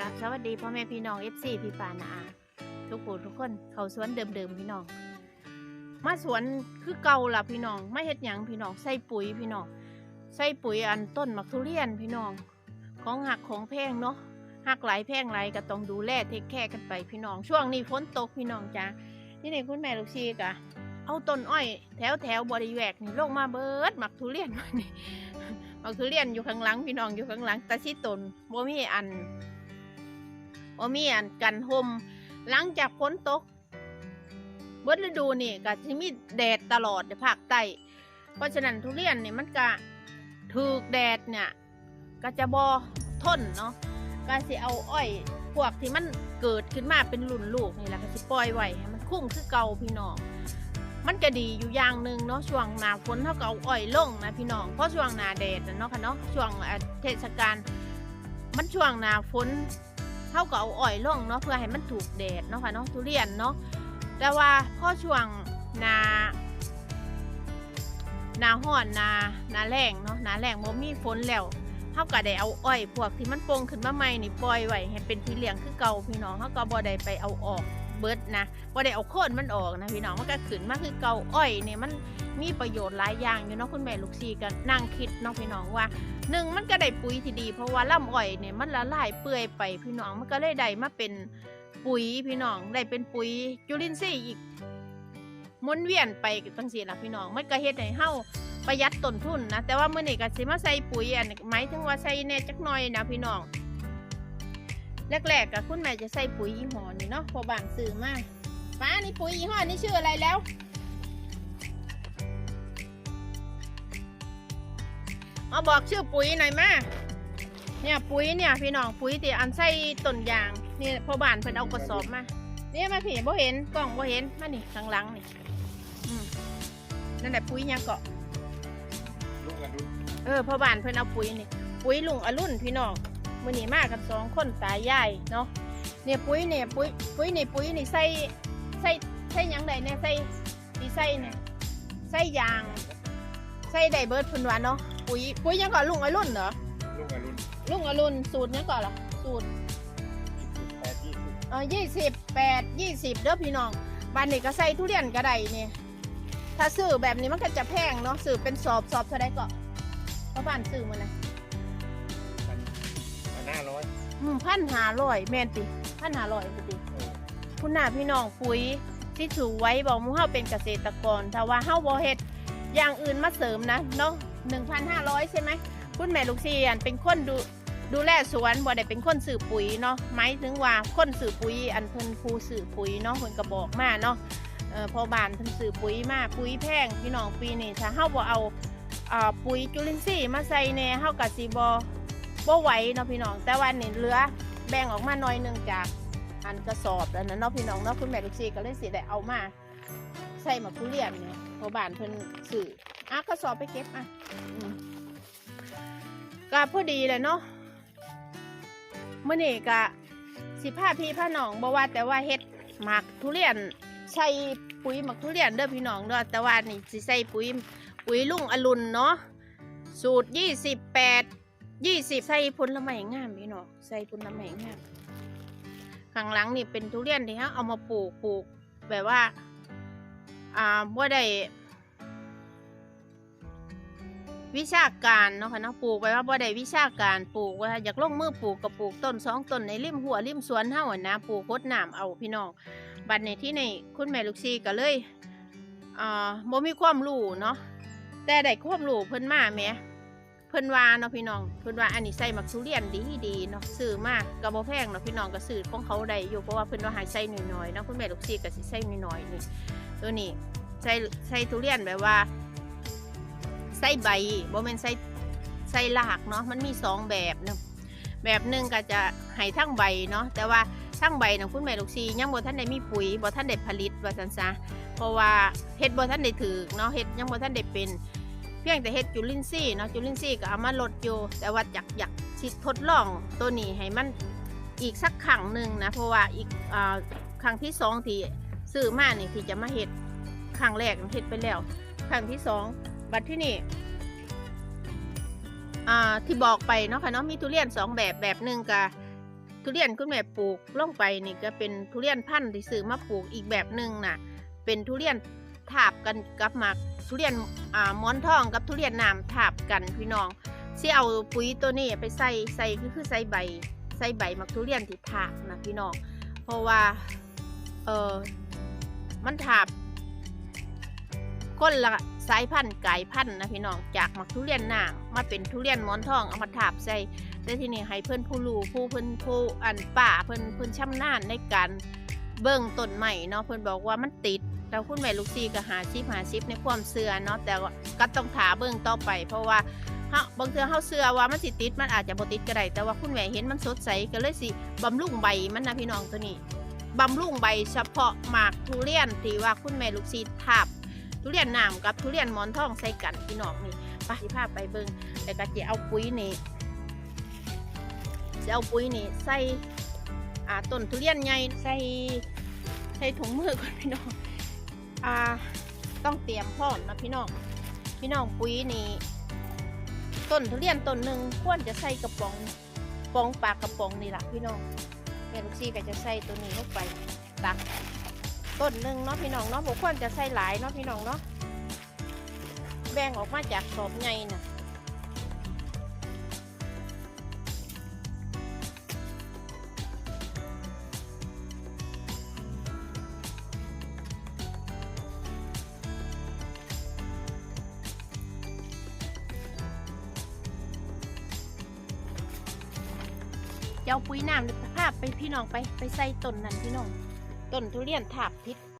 กับสวัสดีพ่อแม่พี่น้องเอฟซีพี่ปานาทุกผู้ทุกคนเขาสวนเดิมๆพี่น้อง มาสวนคือเก่าล่ะพี่น้องไม่เฮ็ดหยังพี่น้องใส่ปุ๋ยพี่น้องใส่ปุ๋ยอันต้นมักทุเรียนพี่น้อง ของหักของแพงเนาะหักหลายแพงหลายก็ต้องดูแลเทคแคร์กันไปพี่น้อง ช่วงนี้ฝนตกพี่น้องจ้านี่นี่คุณแม่ลูกชีกะเอาต้นอ้อย แถวแถวบริแวกนี่ลงมาเบิดมักทุเรียนมานี่มักทุเรียนอยู่ข้างหลังพี่น้องอยู่ข้างหลังตาชิตนบ่มีอัน บ่มีอันกันห่มหลังจากฝนตกเบิดฤดูนี่ก็สิมีแดดตลอดในภาคใต้เพราะฉะนั้นทุเรียนนี่มันก็ถูกแดดเนี่ยก็จะบ่ทนเนาะก็สิเอาอ้อยพวกที่มันเกิดขึ้นมาเป็นรุ่นลูกนี่แหละก็สิปล่อยไว้ให้มันคุ้มคือเก่าพี่น้องมันก็ดีอยู่อย่างหนึ่งเนาะช่วงหนาฝนเท่ากับเอาอ้อยลงนะพี่น้องเพราะช่วงหนาแดดเนาะค่ะเนาะช่วงเทศกาลมันช่วงหนาฝน เท่ากับเอาอ้อยลงเนาะเพื่อให้มันถูกแดดเนาะค่ะเนาะทุเรียนเนาะแต่ว่าพอช่วงนานาห่อนนานาแรงเนาะนาแรงบ่มีฝนแล้วเท่ากับได้เอาอ้อยพวกที่มันโป่งขึ้นมาใหม่นี่ปล่อยไว้ให้เป็นที่เลี้ยงคือเก่าพี่น้องเขาก็บบ่ได้ไปเอาออก เบิดนะบ่ได้เอาโคนมันออกนะพี่น้องมันก็ขึ้นมาคือเกาอ้อยเนี่ยมันมีประโยชน์หลายอย่างอยู่เนาะคุณแม่ลูกซีก็นั่งคิดเนาะพี่น้องว่าหนึ่งมันก็ได้ปุ๋ยที่ดี เพราะว่าลำอ้อยเนี่ยมันละลายเปื่อยไปพี่น้องมันก็เลยได้มาเป็นปุ๋ยพี่น้องได้เป็นปุ๋ยจุลินทรีย์อีกหมุนเวียนไปจังซี่ละพี่น้องมันก็เฮ็ดให้เฮาประหยัดต้นทุนนะแต่ว่าเมื้อนี้ก็สิมาใส่ปุ๋ยอันหมายถึงว่าใส่แน่จักหน่อยนะพี่น้อง แรกๆกับคุณแม่จะใส่ปุ๋ยยี่ห้อนี่เนาะพอบานซื้อมาป้านี่ปุ๋ยยี่ห้อนี่ชื่ออะไรแล้ว มาบอกชื่อปุ๋ยหน่อยมาเนี่ยปุ๋ยเนี่ยพี่น้องปุ๋ยที่อันใส่ต้นยางนี่พอบานเพิ่นเอากระสอบมาเนี่ยมาพี่บ่เห็นกล้องบ่เห็นมานี่ข้างหลังนี่อืมนั่นแหละปุ๋ยหยังเกาะลูกกระดุนเออพ่อบ้านเพิ่นเอาปุ๋ยนี่ปุ๋ยลุงอรุณพี่น้อง มื้อนี้มากันสองคนตายายเนาะเนี่ยปุ๋ยเนี่ยปุ๋ยปุ๋ยนี่ปุ๋ยนี่ใส่ใส่ใส่หยังไดเนี่ยใส่ดีใส่เนี่ยใส่ยางใส่ได้เบิดเพิ่นว่าเนาะปุ๋ยปุ๋ยหยังก่อนลุงอรุณเหรอลูกกระดุนลุงอรุณสูตรหยังก่อนล่ะสูตรยี่สิบแปดยี่สิบเออยี่สิบแปดยี่สิบเด้อพี่น้องบ้านนี้ก็ใส่ทุเรียนก็ได้เนี่ยถ้าซื้อแบบนี้มันก็จะแพงเนาะซื้อเป็นสอบสอบเท่าไดก็เพราะบ้านซื้อมานะพันพันห้า ร้อยพันหาร้อยแม่นติพันหาร้อยติ คุณน่าพี่น้องปุ๋ยที่ถูไว้บอกมูเฮาเป็นเกษตรกรถ้าว่าเฮาบ่เฮ็ดอย่างอื่นมาเสริมนะเนาะหนึ่งพันห้าร้อยใช่ไหมคุณแม่ลูกเสียนเป็นคนดูดูแลสวนบ่ได้เป็นคนสื่อปุ๋ยเนาะหมายถึงว่าคนสื่อปุ๋ย อันเพิ่นผู้สื่อปุ๋ยเนาะเพิ่นก็บอกมาเนาะเออพอบานเพิ่นสื่อปุ๋ยมาปุ๋ยแพงพี่น้องปีนี้ถ้าเฮาบ่เอาอ่าปุ๋ยจุลินทรีย์มาใส่แน่เฮาก็สิบ่ บ่ไหวเนาะพี่น้อง แต่วันนี้เหลือแบ่งออกมาหน่อยหนึ่งจากอันกระสอบแล้วนะเนาะพี่น้องเนาะคุณแม่ลูกชีก็เลยสิได้เอามา ใส่หมาทุเรียนเนี่ยเพราะบ้านเพิ่นสื่ออะกระสอบไปเก็บอะก็พอดีเลยเนาะเมื้อนี้ก็สิพาพี่พาน้องบ่ว่าแต่ว่าเฮ็ดหมากทุเรียนใส่ปุ๋ยหมักทุเรียนเด้อพี่น้องเด้อแต่ว่านี่สิใส่ปุ๋ยปุ๋ยลุงอรุณเนาะสูตรยี่สิบแปด ยี่สิบใส่ผลไม้งามพี่น้องใส่ผลไม้งามข้างหลังนี่เป็นทุเรียนที่ฮะเอามาปลูกปลูกแบบว่า อ่าบ่ได้วิชาการเนาะค่ะเนาะปลูกไปว่าบ่ได้วิชาการปลูกว่าอยากลงมือปลูกก็ปลูกต้นสองต้นในริมหัวริมสวนเฮานะปลูกโคดน้ำเอาพี่น้องบัดในที่ในคุณแม่ลูกซีก็เลยอ่าบ่มีความรู้เนาะแต่ได้ความรู้เพิ่นมาแหม เพิ่นว่าเนาะพี่น้องเพิ่นว่าอันนี้ใส่มักทุเรียนดีดีเนาะซื้อมากก็บ่แพงเนาะพี่น้องก็ซื้อของเขาได้อยู่เพราะว่าเพิ่นว่าให้ใส่น้อยๆเนาะคุณแม่ลูกศิษย์ก็สิใส่น้อยๆนี่ตัวนี้ใส่ใส่ทุเรียนแบบว่าใส่ใบบ่แม่นใส่ใส่รากเนาะมันมีสองแบบเนาะแบบหนึ่งก็จะให้ทั้งใบเนาะแต่ว่าทั้งใบนะคุณแม่ลูกศิษย์ยังบ่ทันได้มีปุ๋ยบ่ทันได้ผลิตว่าซั่นซะเพราะว่าเฮ็ดบ่ทันได้ถูกเนาะเฮ็ดยังบ่ทันได้เป็น เพียงแต่เฮ็ดจุลินทรีย์เนาะจุลินทรีย์ก็เอามาลดอยู่ แต่ว่าอยากอยากสิดทดลองตัวนี้ให้มันอีกสักครั้งหนึ่งนะเพราะว่าอีกอครั้งที่สองที่ซื้อมานี่ที่จะมาเฮ็ดครั้งแรกเฮ็ดไปแล้ว ครั้งที่สองบัดที่นี่ที่บอกไปเนาะค่ะเนาะมีทุเรียนสองแบบแบบหนึ่งกะทุเรียนคุณแม่ปลูกลงไปนี่ก็เป็นทุเรียนพันธุ์ที่ซื้อมาปลูกอีกแบบหนึ่งน่ะ เป็นทุเรียน ทาบกันกับหมากทุเรียนอ่ามอนทองกับทุเรียนน้ำทาบกันพี่น้องสิเอาปุ๋ยตัวนี้ไปใส่ใส่ก็คือใส่ใบใส่ใบหมักทุเรียนที่ทาบนะพี่น้องเพราะว่าเออมันทาบคนละสายพันธุ์ไกายพันธุ์นะพี่น้องจากหมักทุเรียนน้ำมาเป็นทุเรียนหมอนทองเอามาทาบใส่แต่ที่นี้ให้เพื่อนผู้รู้ผู้เพื่อนผู้อันป่าเพื่อนเพื่อนช่ำนาญในการเบิ่งต้นใหม่เนาะเพื่อนบอกว่ามันติด แต่คุณแม่ลูกซีก็หาชิปหาชิปในความเสื่อเนาะแต่ก็ต้องถาเบิ่งต่อไป เพราะว่าเฮาบางเทื่อเฮาเสื่อว่ามันสิติดมันอาจจะบ่ติดก็ได้แต่ว่าคุณแม่เห็นมันสดใสก็เลยสิบำรุงใบมันนะพี่น้องตัวนี้บำรุงใบเฉพาะหมากทุเรียนที่ว่าคุณแม่ลูกซีทาบทุเรียนน้ำกับทุเรียนหมอนทองใส่กันพี่น้องนี่ไปสิพาไปเบิ่งแต่ก็จะเอาปุ๋ยนี่จะเอาปุ๋ยนี่ใส่อ่าต้นทุเรียนใหญ่ใส่ใส่ถุงมือก่อนพี่น้อง อ่าต้องเตรียมพร้อมนะพี่น้อง พี่น้องปุ๋ยนี่ต้นทุเรียนต้นหนึ่งควรจะใส่กระป๋องปองปากกระป๋องนี่แหละพี่น้องแม่ลูกซี่ก็จะใส่ตัวนี้ลงไปตักต้นหนึ่งเนาะพี่น้องเนาะผมควรจะใส่หลายเนาะพี่น้องเนาะแบ่งออกมาจากสอบไงน่ะ จะเอาปุ๋ยน้ำหรือภาพไปพี่น้องไปไปใส่ต้นนั่นพี่น้องต้นทุเรียนถาบพิษ